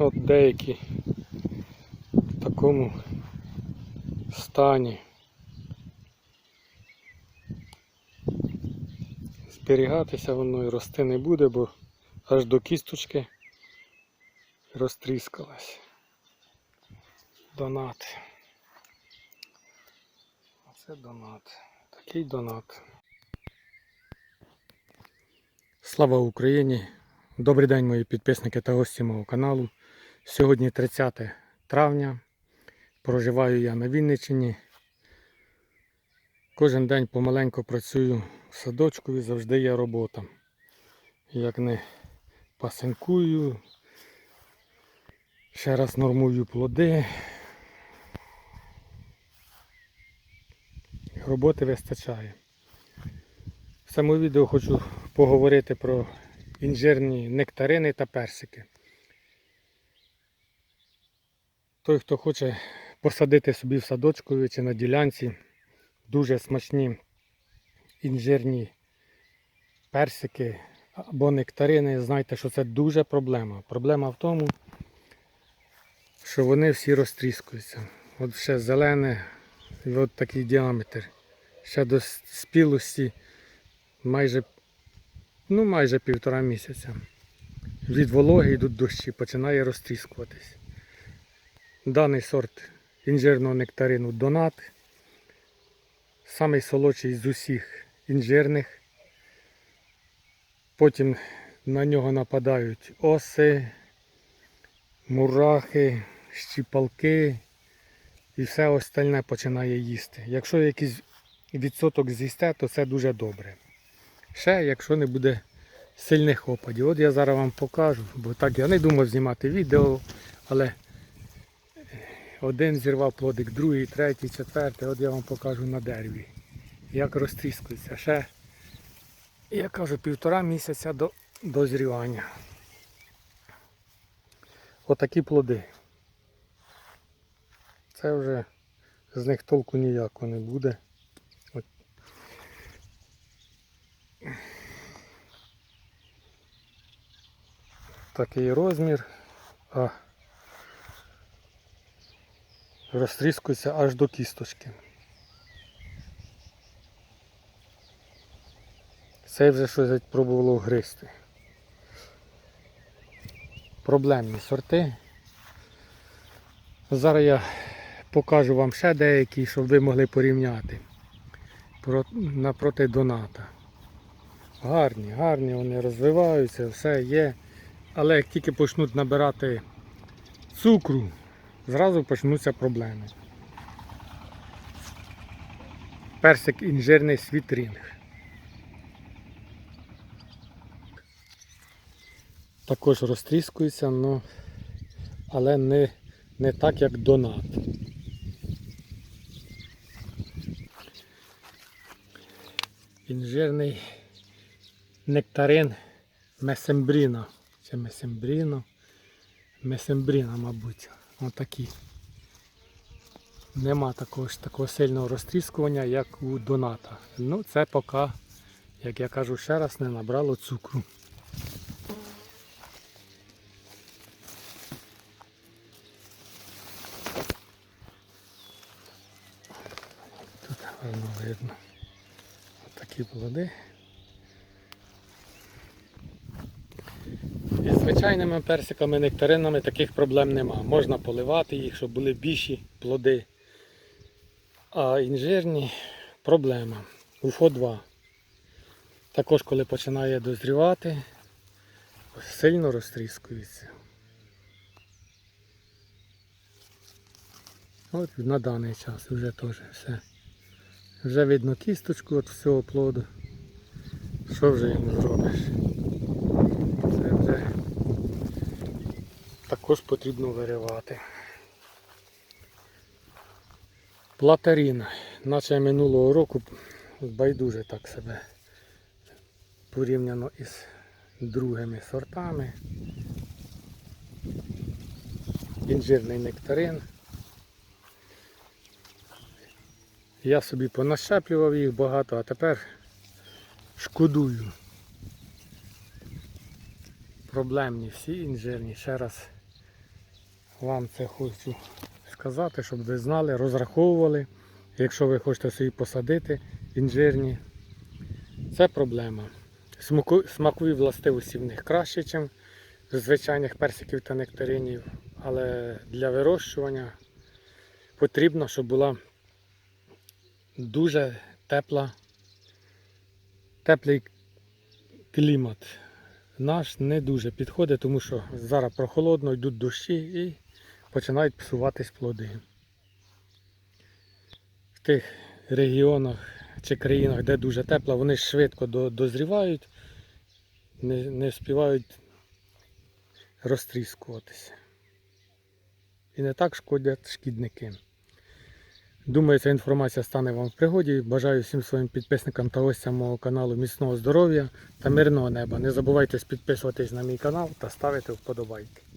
От деякі в такому стані. Зберігатися воно і рости не буде, бо аж до кісточки розтріскалась. Донат. Оце донат. Такий донат. Слава Україні! Добрий день, мої підписники та гості мого каналу. Сьогодні 30 травня. Проживаю я на Вінниччині. Кожен день помаленьку працюю в садочку і завжди є робота. Як не пасинкую, ще раз нормую плоди. Роботи вистачає. В цьому відео хочу поговорити про інжирні нектарини та персики. Той, хто хоче посадити собі в садочку чи на ділянці дуже смачні інжирні персики або нектарини, знайте, що це дуже проблема. Проблема в тому, що вони всі розтріскуються. От ще зелене і от такий діаметр. Ще до спілості майже, ну, майже півтора місяця. Від вологи йдуть дощі, починає розтріскуватись. Даний сорт інжирного нектарину Донат. Самий солодший з усіх інжирних. Потім на нього нападають оси, мурахи, щіпалки і все остальне починає їсти. Якщо якийсь відсоток з'їсте, то це дуже добре. Ще якщо не буде сильних опадів. От я зараз вам покажу, бо так я не думав знімати відео, але один зірвав плодик, другий, третій, четвертий, от я вам покажу на дереві. Як розтріскується. Ще, я кажу, півтора місяця до дозрівання. Отакі плоди. Це вже з них толку ніякого не буде. От. Такий розмір, а розтріскується аж до кісточки. Це вже щось пробувало гризти. Проблемні сорти. Зараз я покажу вам ще деякі, щоб ви могли порівняти Про- напроти доната. Гарні, гарні, вони розвиваються, все є. Але як тільки почнуть набирати цукру, зразу почнуться проблеми. Персик інжирний світрінг. Також розтріскується, но, але не, не так, як донат. Інжирний нектарин месембріна. Це месембріно. Месембріна, мабуть. Отакі. Нема такого такого сильного розтріскування, як у доната. Ну, це поки, як я кажу ще раз, не набрало цукру. Тут гарно видно. Отакі плоди. Із звичайними персиками, нектаринами таких проблем нема. Можна поливати їх, щоб були більші плоди. А інжирні проблема. Уфо 2. Також коли починає дозрівати, сильно розтріскується. От на даний час вже теж все. Вже видно кісточку від всього плоду. Що вже йому зробиш? Це вже також потрібно виривати. Платаріна. Наче минулого року байдуже так себе порівняно із другими сортами. Інжирний нектарин. Я собі понащеплював їх багато, а тепер шкодую. Проблемні всі інжирні. Ще раз вам це хочу сказати, щоб ви знали, розраховували, якщо ви хочете собі посадити інжирні, це проблема. Смакові властивості в них краще, ніж звичайних персиків та нектаринів, але для вирощування потрібно, щоб була дуже тепла, теплий клімат. Наш не дуже підходить, тому що зараз прохолодно, йдуть дощі і починають псуватись плоди. В тих регіонах чи країнах, де дуже тепло, вони швидко дозрівають, не, не співають розтріскуватися. І не так шкодять шкідники. Думаю, ця інформація стане вам в пригоді. Бажаю всім своїм підписникам та гостям мого каналу міцного здоров'я та мирного неба. Не забувайте підписуватись на мій канал та ставити вподобайки.